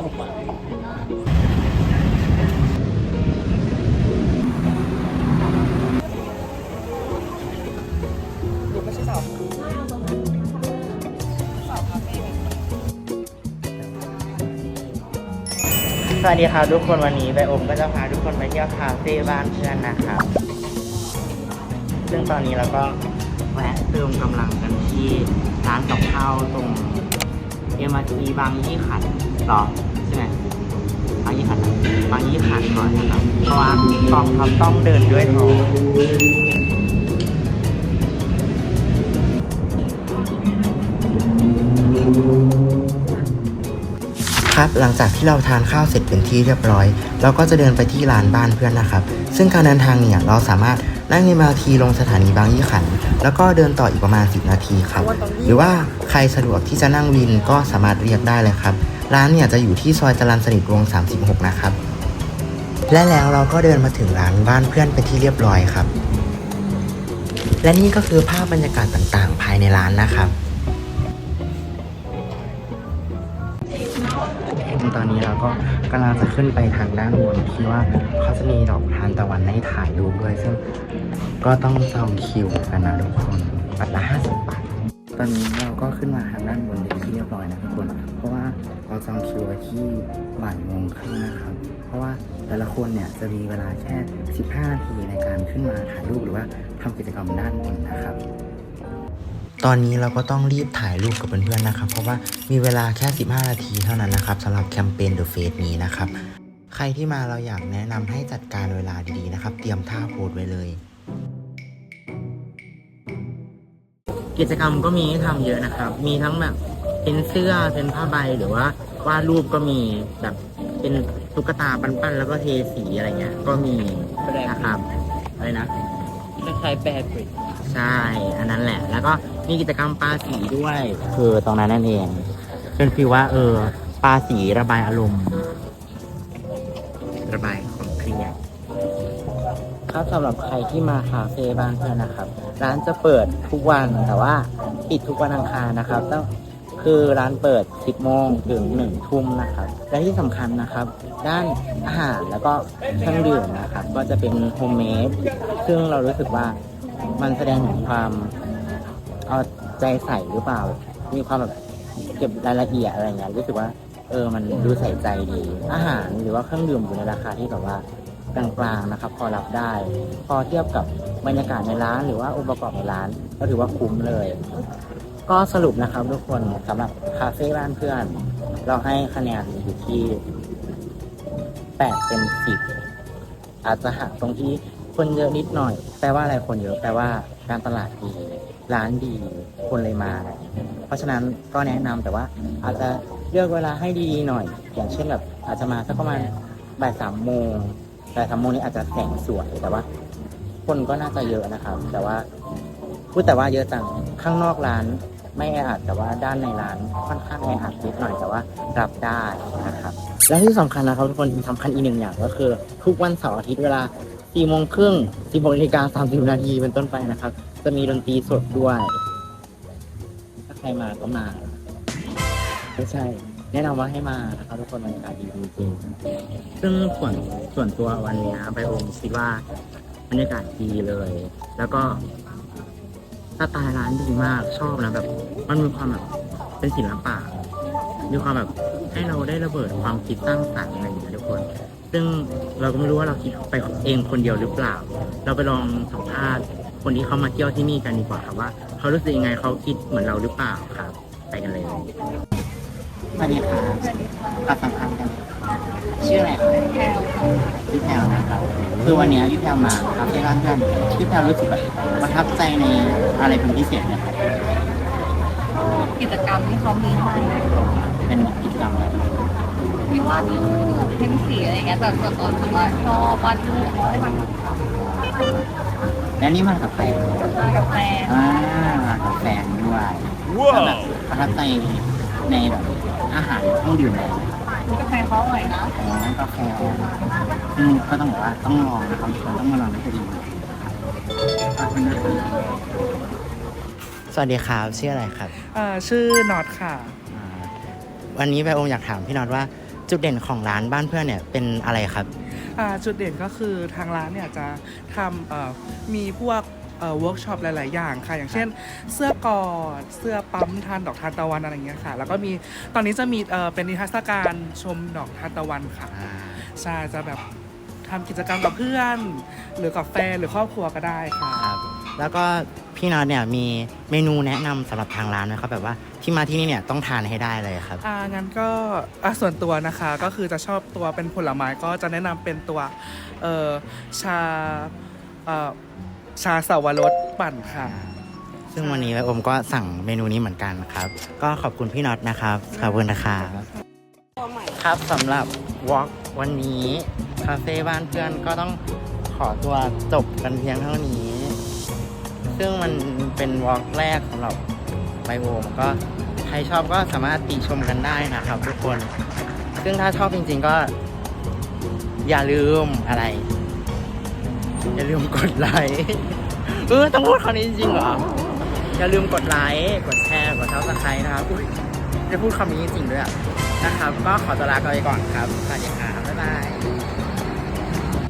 สนุกมากดูไม่ใช่สาวสาวคาเฟ่ สวัสดีครับทุกคนวันนี้ไบโอมก็จะพาทุกคนไปเที่ยวคาเฟ่บ้านเพื่อนนะครับ ซึ่งตอนนี้เราก็แวะเติมกำลังกันที่ร้านกับข้าวตรง เอ็มาร์ทีบางยี่ขันหรอใช่ไหมบางยี่ขันบางยี่ขันก่อนนะครับเพราะว่ากองทัพต้องเดินด้วยท้องครับหลังจากที่เราทานข้าวเสร็จเป็นที่เรียบร้อย เราก็จะเดินไปที่ลานบ้านเพื่อนนะครับ ซึ่งการเดินทางเนี่ยเราสามารถ นั่งในมาทีลงสถานีบางยี่ขัน แล้วก็เดินต่ออีกประมาณ 10 นาทีครับ หรือว่าใครสะดวกที่จะนั่งวินก็สามารถเรียกได้เลยครับ ร้านเนี่ยจะอยู่ที่ซอยจรัญสนิทวง 36 นะครับ และแล้วเราก็เดินมาถึงร้านบ้านเพื่อนไปที่เรียบร้อยครับ และนี่ก็คือภาพบรรยากาศต่างๆ ภายในร้านนะครับ ตอนนี้เราก็กำลังจะขึ้นไปทางด้านบนที่ว่าเขาจะมีดอกทานตะวันให้ถ่ายรูปด้วยซึ่งก็ต้องจองคิวกันนะทุกคนบัตรละ50บาทตอนนี้เราก็ขึ้นมาทางด้านบนเป็นที่เรียบร้อยนะทุกคน เพราะว่าเราจองคิวไว้ที่บ่ายโมงครึ่งนะครับ เพราะว่าแต่ละคนเนี่ยจะมีเวลาแค่ 15 นาทีในการขึ้นมาถ่ายรูปหรือว่าทำกิจกรรมด้านบนนะครับ ตอนนี้เราก็ต้องรีบถ่ายรูปกับเพื่อนๆนะครับ เพราะว่ามีเวลาแค่ 15 นาทีเท่านั้นนะครับสำหรับแคมเปญ The Face นี้นะครับ ใครที่มาเราอยากแนะนำให้จัดการเวลาดีๆนะครับ เตรียมท่าโพสไว้เลย กิจกรรมก็มีให้ทำเยอะนะครับ มีทั้งแบบเป็นเสื้อเป็นผ้าใบหรือว่าวาดรูปก็มีแบบเป็นตุ๊กตาปั้นๆแล้วก็เทสีอะไรเงี้ย ก็มีนะครับอะไรนะคล้ายๆแบร์บริด ใช่ อันนั้นแหละ แล้วก็มีกิจกรรมปาสีด้วย คือตรงนั้นนั่นเองเป็นฟีลว่า เออปาสีระบายอารมณ์ ระบายความเครียดครับสำหรับใครที่มาคาเฟ่บ้านเพื่อนนะครับ ร้านจะเปิดทุกวันแต่ว่าปิดทุกวันอังคารนะครับต้องคือร้านเปิด 10 โมงถึง 1 ทุ่มนะครับ และที่สำคัญนะครับ ด้านอาหารแล้วก็เครื่องดื่มนะครับ ก็จะเป็นโฮมเมดซึ่งเรารู้สึกว่า มันแสดงถึงความเอาใจใส่หรือเปล่า มีความแบบเก็บรายละเอียดอะไรเงี้ยรู้สึกว่า เออมันดูใส่ใจดี อาหารหรือว่าเครื่องดื่มอยู่ในราคาที่แบบว่ากลางๆนะครับ พอรับได้ พอเทียบกับบรรยากาศในร้าน หรือว่าองค์ประกอบในร้าน ก็ถือว่าคุ้มเลย ก็สรุปนะครับทุกคนสำหรับคาเฟ่บ้านเพื่อน เราให้คะแนนอยู่ที่แปดเต็มสิบอาจจะหักตรงที่ คนเยอะนิดหน่อย แปลว่าอะไรคนเยอะ แปลว่าการตลาดดี ร้านดี คนเลยมา เพราะฉะนั้นก็แนะนำแต่ว่า อาจจะเลือกเวลาให้ดีๆหน่อย อย่างเช่นแบบอาจจะมาสักประมาณบ่ายสามโมงบ่ายสามโมงนี้อาจจะแสงสวยแต่ว่า คนก็น่าจะเยอะนะครับ แต่ว่าพูดแต่ว่าเยอะจังข้างนอกร้านไม่แออัดแต่ว่าด้านในร้านค่อนข้างแออัดนิดหน่อยแต่ว่ารับได้นะครับ และที่สำคัญนะครับทุกคนสำคัญอีกหนึ่งอย่างก็คือ ทุกวันเสาร์อาทิตย์เวลา 4โมงครึ่ง16นาฬิกา30นาทีเป็นต้นไปนะครับ จะมีดนตรีสดด้วย ถ้าใครมาก็มา ไม่ใช่ แนะนำว่าให้มานะครับทุกคนบรรยากาศดีจริงๆซึ่งส่วนส่วนตัววันนี้ยไบโอมคิดว่าบรรยากาศดีเลย แล้วก็สไตล์ร้านดีมากชอบนะแบบ มันมีความแบบเป็นศิลปะมีความแบบให้เราได้ระเบิดความคิดสร้างสรรค์อะไรอย่างเงี้ยทุกคน ซึ่งเราก็ไม่รู้ว่าเราคิดไปเองคนเดียวหรือเปล่า เราไปลองสัมภาษณ์คนที่เขามาเที่ยวที่นี่กันดีกว่าครับว่า เขารู้สึกยังไงเขาคิดเหมือนเราหรือเปล่าครับ ไปกันเลยสวัสดีครับตัดสัมพันธ์กัน ชื่ออะไรครับแพลวพี่แพลวนะครับคือวันนี้พี่แพลวมาครับที่ร้านเพื่อนพี่แพลวรู้สึกแบบประทับใจในอะไรเป็นพิเศษไหมครับกิจกรรมที่เขามีให้เป็นกิจกรรมอะไร มีวาดรูปเพ้นสีอะไรเงี้ยแต่ส่วนตัวคือว่าชอบวาดรูปเขาให้มันและนี่มากับใครมากับแฟนอ่ามากับแฟนด้วยแล้วแบบประทับใจในแบบอาหารเครื่องดื่มอะไรไหมมีกาแฟเขาอร่อยนะอ๋อกาแฟซึ่งก็ต้องบอกว่าต้องลองนะครับทุกคนต้องมาลองให้ดีขอบคุณนะครับสวัสดีครับชื่ออะไรครับอ่าชื่อนอตค่ะอ่าวันนี้แบโอมอยากถามพี่น็อตว่า จุดเด่นของร้านบ้านเพื่อนเนี่ยเป็นอะไรครับ อ่าจุดเด่นก็คือทางร้านเนี่ยจะทำเอ่อมีพวกเวิร์กช็อปหลาย ๆ อย่างค่ะ อย่างเช่น เสื้อกอด เสื้อปั๊มทานดอกทานตะวันอะไรอย่างเงี้ยค่ะ แล้วก็มีตอนนี้จะมีเอ่อเป็นนิทรรศการชมดอกทานตะวันค่ะใช่จะแบบทำกิจกรรมกับเพื่อน หรือกับแฟนหรือครอบครัวก็ได้ค่ะ ครับแล้วก็ พี่น็อตเนี่ยมีเมนูแนะนำสำหรับทางร้านไหมครับแบบว่าที่มาที่นี่เนี่ยต้องทานให้ได้เลยครับ อ่างั้นก็อะส่วนตัวนะคะก็คือจะชอบตัวเป็นผลไม้ก็จะแนะนำเป็นตัวเอ่อชาเอ่อชาสาวรสปั่นค่ะ ซึ่งวันนี้ไวโอมก็สั่งเมนูนี้เหมือนกันครับ ก็ขอบคุณพี่น็อตนะครับขอบคุณนะครับครับสำหรับวอล์กวันนี้คาเฟ่บ้านเพื่อนก็ต้องขอตัวจบกันเพียงเท่านี้ ซึ่งมันเป็นวอล์กแรกสำหรับไบโอมก็ใครชอบก็สามารถติชมกันได้นะครับทุกคน ซึ่งถ้าชอบจริง ๆก็ อย่าลืมอะไร อย่าลืมกดไลค์เออต้องพูดคำนี้จริงๆเหรอ อย่าลืมกดไลค์กดแชร์กดเท้าสไครต์นะครับอุ้ยจะพูดคำนี้จริงๆด้วยนะครับ ก็ขอตัวลาไปก่อนครับสวัสดีครับบ๊ายบาย